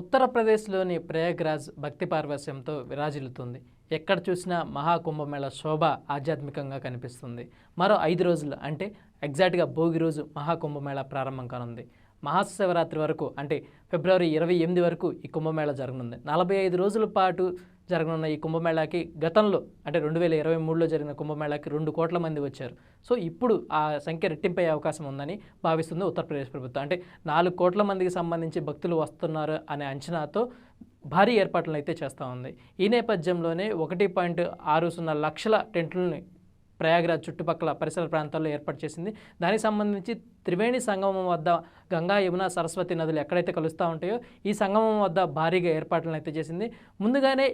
ఉత్తరప్రదేశ్లోని ప్రయాగ్రాజ్ భక్తి పార్వశ్యంతో విరాజిల్లుతుంది. ఎక్కడ చూసినా మహాకుంభమేళ శోభ ఆధ్యాత్మికంగా కనిపిస్తుంది. మరో ఐదు రోజులు అంటే ఎగ్జాక్ట్గా భోగి రోజు మహాకుంభమేళ ప్రారంభం కానుంది. మహాశివరాత్రి వరకు అంటే ఫిబ్రవరి ఇరవై ఎనిమిది వరకు ఈ కుంభమేళ జరగనుంది. నలభై ఐదు రోజుల పాటు జరగనున్న ఈ కుంభమేళాకి గతంలో అంటే రెండు వేల ఇరవై మూడులో జరిగిన కుంభమేళాకి రెండు కోట్ల మంది వచ్చారు. సో ఇప్పుడు ఆ సంఖ్య రెట్టింపయ్యే అవకాశం ఉందని భావిస్తుంది ఉత్తరప్రదేశ్ ప్రభుత్వం. అంటే నాలుగు కోట్ల మందికి సంబంధించి భక్తులు వస్తున్నారు అనే అంచనాతో భారీ ఏర్పాట్లను అయితే చేస్తూ ఉంది. ఈ నేపథ్యంలోనే ఒకటి పాయింట్ ఆరు సున్నా లక్షల టెంట్లని ప్రయాగ్రాజ్ చుట్టుపక్కల పరిసర ప్రాంతాల్లో ఏర్పాటు చేసింది. దానికి సంబంధించి త్రివేణి సంగమం వద్ద గంగా యమున సరస్వతి నదులు ఎక్కడైతే కలుస్తూ ఉంటాయో ఈ సంగమం వద్ద భారీగా ఏర్పాట్లను అయితే చేసింది. ముందుగానే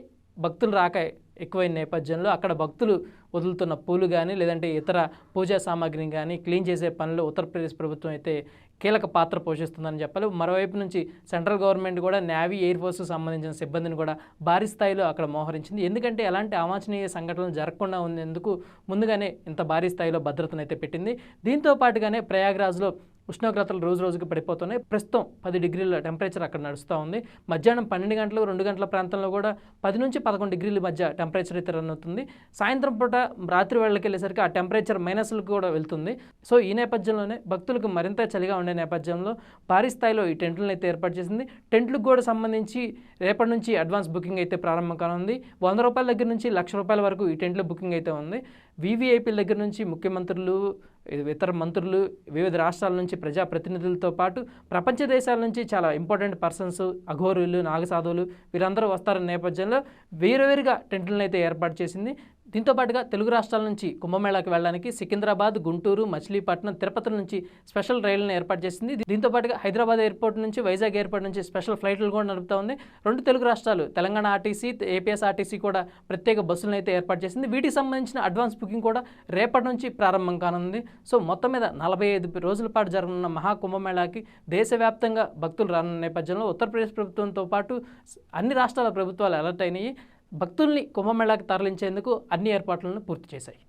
భక్తులు రాక ఎక్కువైన నేపథ్యంలో అక్కడ భక్తులు వదులుతున్న పూలు కానీ లేదంటే ఇతర పూజా సామాగ్రిని కానీ క్లీన్ చేసే పనులు ఉత్తరప్రదేశ్ ప్రభుత్వం అయితే కీలక పాత్ర పోషిస్తుందని చెప్పాలి. మరోవైపు నుంచి సెంట్రల్ గవర్నమెంట్ కూడా నేవీ ఎయిర్ ఫోర్స్కు సంబంధించిన సిబ్బందిని కూడా భారీ స్థాయిలో అక్కడ మోహరించింది. ఎందుకంటే ఎలాంటి అవాంఛనీయ సంఘటనలు జరగకుండా ఉండేందుకు ముందుగానే ఇంత భారీ స్థాయిలో భద్రతను అయితే పెట్టింది. దీంతో పాటుగానే ప్రయాగ్రాజ్లో ఉష్ణోగ్రతలు రోజు రోజుకు పడిపోతున్నాయి. ప్రస్తుతం పది డిగ్రీల టెంపరేచర్ అక్కడ నడుస్తూ ఉంది. మధ్యాహ్నం పన్నెండు గంటలు రెండు గంటల ప్రాంతంలో కూడా పది నుంచి పదకొండు డిగ్రీల మధ్య టెంపరేచర్ అయితే రన్ అవుతుంది. సాయంత్రం పూట రాత్రి వేళకి వెళ్ళేసరికి ఆ టెంపరేచర్ మైనస్లకు కూడా వెళ్తుంది. సో ఈ నేపథ్యంలోనే భక్తులకు మరింత చలిగా ఉండే నేపథ్యంలో భారీ స్థాయిలో ఈ టెంట్లను అయితే ఏర్పాటు చేసింది. టెంట్లకు కూడా సంబంధించి రేపటి నుంచి అడ్వాన్స్ బుకింగ్ అయితే ప్రారంభం కానుంది. వంద రూపాయల దగ్గర నుంచి లక్ష రూపాయల వరకు ఈ టెంట్ల బుకింగ్ అయితే ఉంది. వీవీఐపీల దగ్గర నుంచి ముఖ్యమంత్రులు ఇతర మంత్రులు వివిధ రాష్ట్రాల నుంచి ప్రజాప్రతినిధులతో పాటు ప్రపంచ దేశాల నుంచి చాలా ఇంపార్టెంట్ పర్సన్స్ అఘోరులు నాగసాధువులు వీరందరూ వస్తారన్న నేపథ్యంలో వేరువేరుగా టెంట్లను అయితే ఏర్పాటు చేసింది దీంతో పాటుగా తెలుగు రాష్ట్రాల నుంచి కుంభమేళాకి వెళ్ళడానికి సికింద్రాబాద్ గుంటూరు మచిలీపట్నం తిరుపతి నుంచి స్పెషల్ రైళ్ళను ఏర్పాటు చేసింది. దీంతోపాటుగా హైదరాబాద్ ఎయిర్పోర్ట్ నుంచి వైజాగ్ ఎయిర్పోర్ట్ నుంచి స్పెషల్ ఫ్లైట్లు కూడా నడుపుతా ఉంది. రెండు తెలుగు రాష్ట్రాలు తెలంగాణ ఆర్టీసీ ఏపీఎస్ఆర్టీసీ కూడా ప్రత్యేక బస్సులను అయితే ఏర్పాటు చేసింది. వీటికి సంబంధించిన అడ్వాన్స్ బుకింగ్ కూడా రేపటి నుంచి ప్రారంభం కానుంది. సో మొత్తం మీద నలభై ఐదు రోజుల పాటు జరగనున్న మహా కుంభమేళాకి దేశవ్యాప్తంగా భక్తులు రానున్న నేపథ్యంలో ఉత్తరప్రదేశ్ ప్రభుత్వంతో పాటు అన్ని రాష్ట్రాల ప్రభుత్వాలు అలర్ట్ అయినాయి. భక్తుల్ని కుంభమేళాకి తరలించేందుకు అన్ని ఏర్పాట్లను పూర్తి చేశాయి.